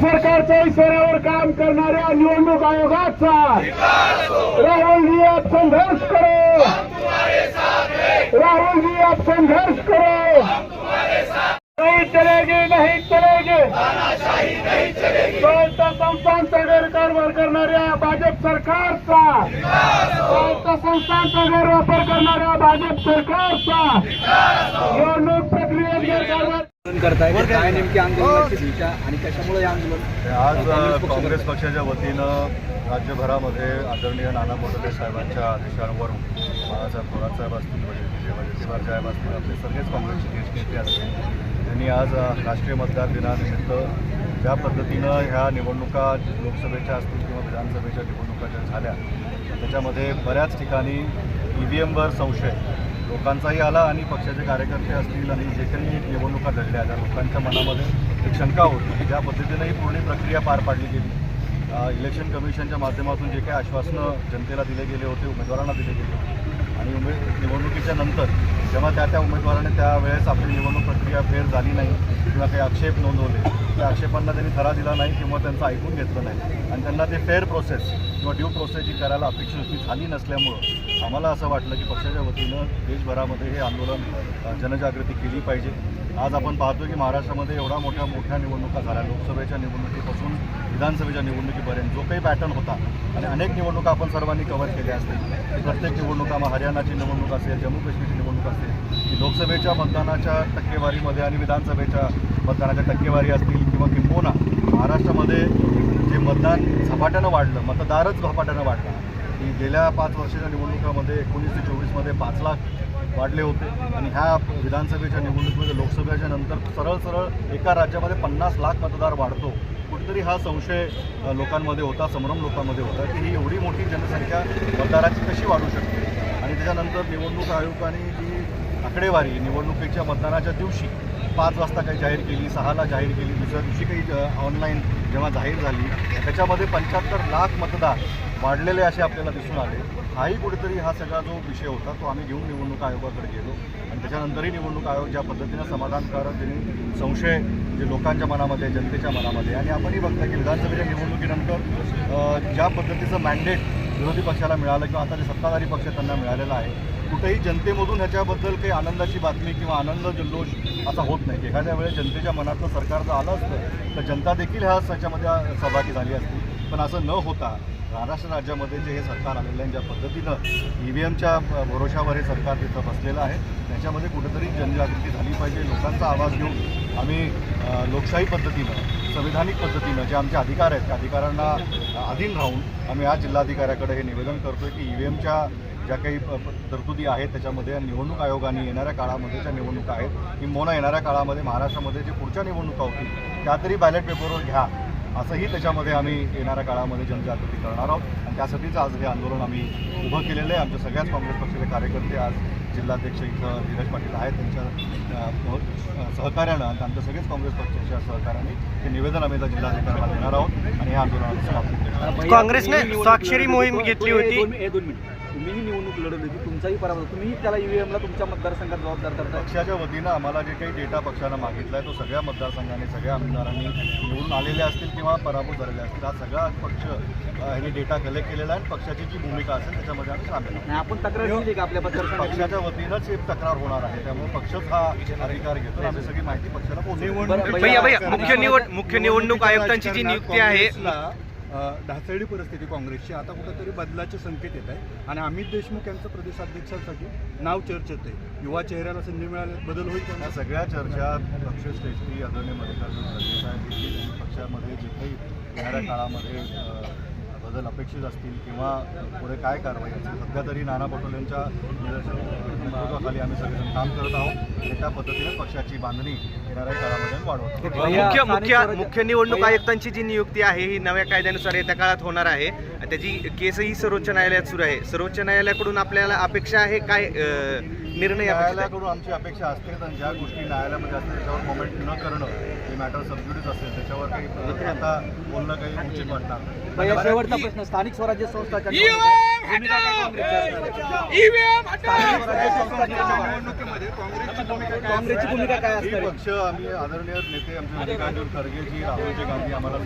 सरकारच्या इशाऱ्यावर काम करणाऱ्या निवडणूक आयोगाचा राहुलजी आप संघर्ष करो. राहुलजी आप संघर्ष करो. नहीं चलेगी नहीं चलेगी। स्वायत्त संस्थांचा गैरकारभार करणाऱ्या भाजप सरकारचा स्वायत्त संस्थांचा गैरवापर करणाऱ्या भाजप सरकारचा निवडणूक प्रक्रियेत गैरकारभार करताय काय नेमकी आंदोलनाची दिशा आणि कशामुळे आंदोलन? आज काँग्रेस पक्षाच्या वतीनं राज्यभरामध्ये आदरणीय नाना पटोले साहेबांच्या आदेशांवर बाळासाहेब थोरातसाहेब असतील वडेट्टीवार साहेब असतील आपले सगळेच काँग्रेसचे ज्येष्ठ नेते असतील त्यांनी आज राष्ट्रीय मतदार दिनानिमित्त ज्या पद्धतीनं ह्या निवडणुका लोकसभेच्या असतील किंवा विधानसभेच्या निवडणुका ज्या झाल्या त्याच्यामध्ये बऱ्याच ठिकाणी ई व्ही एमवर संशय लोकांचाही आला आणि पक्षाचे कार्यकर्ते असतील आणि जे काही निवडणुका घडल्या त्या लोकांच्या मनामध्ये एक शंका होती. की ज्या पद्धतीनं ही पूर्ण प्रक्रिया पार पाडली गेली. इलेक्शन कमिशनच्या माध्यमातून जे काही आश्वासनं जनतेला दिले गेले होते उमेदवारांना दिले गेले होते. आणि उमे निवडणुकीच्या नंतर जेव्हा त्या त्या उमेदवाराने त्यावेळेस आपली निवडणूक प्रक्रिया फेर झाली नाही किंवा काही आक्षेप नोंदवले त्या आक्षेपांना त्यांनी थरा दिला नाही किंवा त्यांचं ऐकून घेतलं नाही. आणि त्यांना ते फेअर प्रोसेस किंवा ड्यू प्रोसेस जी करायला अपेक्षित होती झाली नसल्यामुळं आम्हाला असं वाटलं की पक्षाच्या वतीनं देशभरामध्ये हे आंदोलन जनजागृती केली पाहिजे. आज आपण पाहतो की महाराष्ट्रामध्ये एवढा मोठ्या मोठ्या निवडणुका झाल्या. लोकसभेच्या निवडणुकीपासून विधानसभेच्या निवडणुकीपर्यंत जो काही पॅटर्न होता आणि अनेक निवडणुका आपण सर्वांनी कव्हर केल्या असतील. प्रत्येक निवडणुका मग हरियाणाची निवडणूक असेल जम्मू काश्मीरची निवडणूक असेल की लोकसभेच्या मतदानाच्या टक्केवारीमध्ये आणि विधानसभेच्या मतदानाच्या टक्केवारी असतील किंवा किंबहुना महाराष्ट्रामध्ये जे मतदान झपाट्यानं वाढलं मतदारच झपाट्यानं वाढला. गेल्या पाच वर्षाच्या निवडणुकामध्ये एकोणीस ते चोवीसमध्ये पाच लाख वाढले होते. आणि ह्या विधानसभेच्या निवडणुकीमध्ये लोकसभेच्या नंतर सरळ सरळ एका राज्यामध्ये पन्नास लाख मतदार वाढतो. कुठेतरी हा संशय लोकांमध्ये होता संभ्रम लोकांमध्ये होता की ही एवढी मोठी जनसंख्या मतदाराची कशी वाढू शकते? आणि त्याच्यानंतर निवडणूक आयोगाने जी आकडेवारी निवडणुकीच्या मतदानाच्या दिवशी पाच वाजता काही जाहीर केली सहाला जाहीर केली दुसऱ्या दिवशी काही ऑनलाईन जेव्हा जाहीर झाली त्याच्यामध्ये पंच्याहत्तर लाख मतदार वाढलेले असे आपल्याला दिसून आले. हाही कुठेतरी हा सगळा जो विषय होता तो आम्ही घेऊन निवडणूक आयोगाकडे गेलो. आणि त्याच्यानंतरही निवडणूक आयोग ज्या पद्धतीनं समाधानकारक त्यांनी संशय जे लोकांच्या मनामध्ये जनतेच्या मनामध्ये आणि आपणही बघता की विधानसभेच्या निवडणुकीनंतर ज्या पद्धतीचं मॅन्डेट विरोधी पक्षाला मिळालं किंवा आता जे सत्ताधारी पक्ष त्यांना मिळालेला आहे कुठेही जनतेमधून ह्याच्याबद्दल काही आनंदाची बातमी किंवा आनंद जल्लोष असा होत नाही. एखाद्या वेळेस जनतेच्या मनातलं सरकारचं आलं असतं तर जनता देखील ह्या ह्याच्यामध्ये सहभागी झाली असती. पण असं न होता महाराष्ट्र राज्यामध्ये जे हे सरकार आलेलं आहे ज्या पद्धतीनं ई व्ही एमच्या भरोशावर हे सरकार तिथं बसलेलं आहे त्याच्यामध्ये कुठेतरी जनजागृती झाली पाहिजे. लोकांचा आवाज घेऊन आम्ही लोकशाही पद्धतीनं संविधानिक पद्धतीनं जे आमचे अधिकार आहेत त्या अधिकारांना अधीन राहून आम्ही आज जिल्हाधिकाऱ्याकडे हे निवेदन करतो आहे की ई व्ही एमच्या ज्या काही तरतुदी आहेत त्याच्यामध्ये निवडणूक आयोगाने येणाऱ्या काळामध्ये ज्या निवडणुका आहेत किंबहुना येणाऱ्या काळामध्ये महाराष्ट्रामध्ये जे पुढच्या निवडणुका होतील त्या तरी बॅलेट पेपरवर घ्या. असंही त्याच्यामध्ये आम्ही येणाऱ्या काळामध्ये जनजागृती करणार आहोत. आणि त्यासाठीच आज हे आंदोलन आम्ही उभं केलेलं आहे. आमच्या सगळ्याच काँग्रेस पक्षाचे कार्यकर्ते आज जिल्हाध्यक्ष इथं धीरज पाटील आहेत. त्यांच्या सहकार्यानं आणि आमच्या सगळेच काँग्रेस पक्षाच्या सहकार्याने हे निवेदन आम्ही आता जिल्हाधिकाऱ्याला देणार आहोत. आणि हे आंदोलन समाप्त केलं. काँग्रेसने स्वाक्षरी मोहीम घेतली होती. तुम्हीही निवडणूक लढवली होती तुमचाही पराभव तुम्ही त्याला ईव्हीएमला तुमच्या मतदारसंघात जबाबदार करताय पक्षाच्या वतीनं आम्हाला जे काही डेटा पक्षानं मागितला आहे तो सगळ्या मतदारसंघाने सगळ्या आमदारांनी निवडून आलेले असतील किंवा पराभूत झालेले असतील हा सगळा पक्ष ह्यांनी डेटा कलेक्ट केलेला आहे. आणि पक्षाची जी भूमिका असेल त्याच्यामध्ये आम्ही सामील आपण तक्रार दिली का आपल्या पक्षाच्या वतीनंच एक तक्रार होणार आहे. त्यामुळे पक्षच हा अधिकार घेतो आम्ही सगळी माहिती पक्षाला मुख्य निवड मुख्य निवडणूक आयुक्तांची जी नियुक्ती आहे ढासळली परिस्थिती काँग्रेसची. आता कुठंतरी बदलाचे संकेत येत आहे आणि अमित देशमुख यांचं प्रदेशाध्यक्षांसाठी नाव चर्चेत आहे. युवा चेहऱ्याला संधी मिळाल्यास बदल होईल का? या सगळ्या चर्चा पक्षश्रेष्ठी आदरणीय मल्लिकार्जुन खरगे साहेब पक्षामध्ये जे काही येणाऱ्या काळामध्ये बदल अपेक्षित असतील किंवा पुढे काय कारवाई असेल? सध्या तरी नाना पटोले यांच्या नेतृत्वाखाली आम्ही सगळेजण काम करत आहोत. आणि त्या पद्धतीने पक्षाची बांधणी येणाऱ्या काळामध्ये वाढवत मुख्य मुख्य मुख्य निवडणूक आयुक्तांची जी नियुक्ती आहे ही नव्या कायद्यानुसार येत्या काळात होणार आहे. आणि त्याची केसही सर्वोच्च न्यायालयात सुरू आहे. सर्वोच्च न्यायालयाकडून आपल्याला अपेक्षा आहे काय निर्णय? न्यायालयाकडून आमची अपेक्षा असते आणि ज्या गोष्टी न्यायालयामध्ये असतील त्याच्यावर कमेंट न करणं हे मॅटर सबज्युडिस असेल. त्याच्यावर काही आता बोलणं काही उचित वाटणार प्रश्न स्थानिक स्वराज्य संस्थाच्या निवडणुकीत भूमिका काय काँग्रेसची भूमिका काय आहे? पक्ष आम्ही आदरणीय नेते आमचे मल्लिकार्जुन खरगेजी राहुलजी गांधी आम्हाला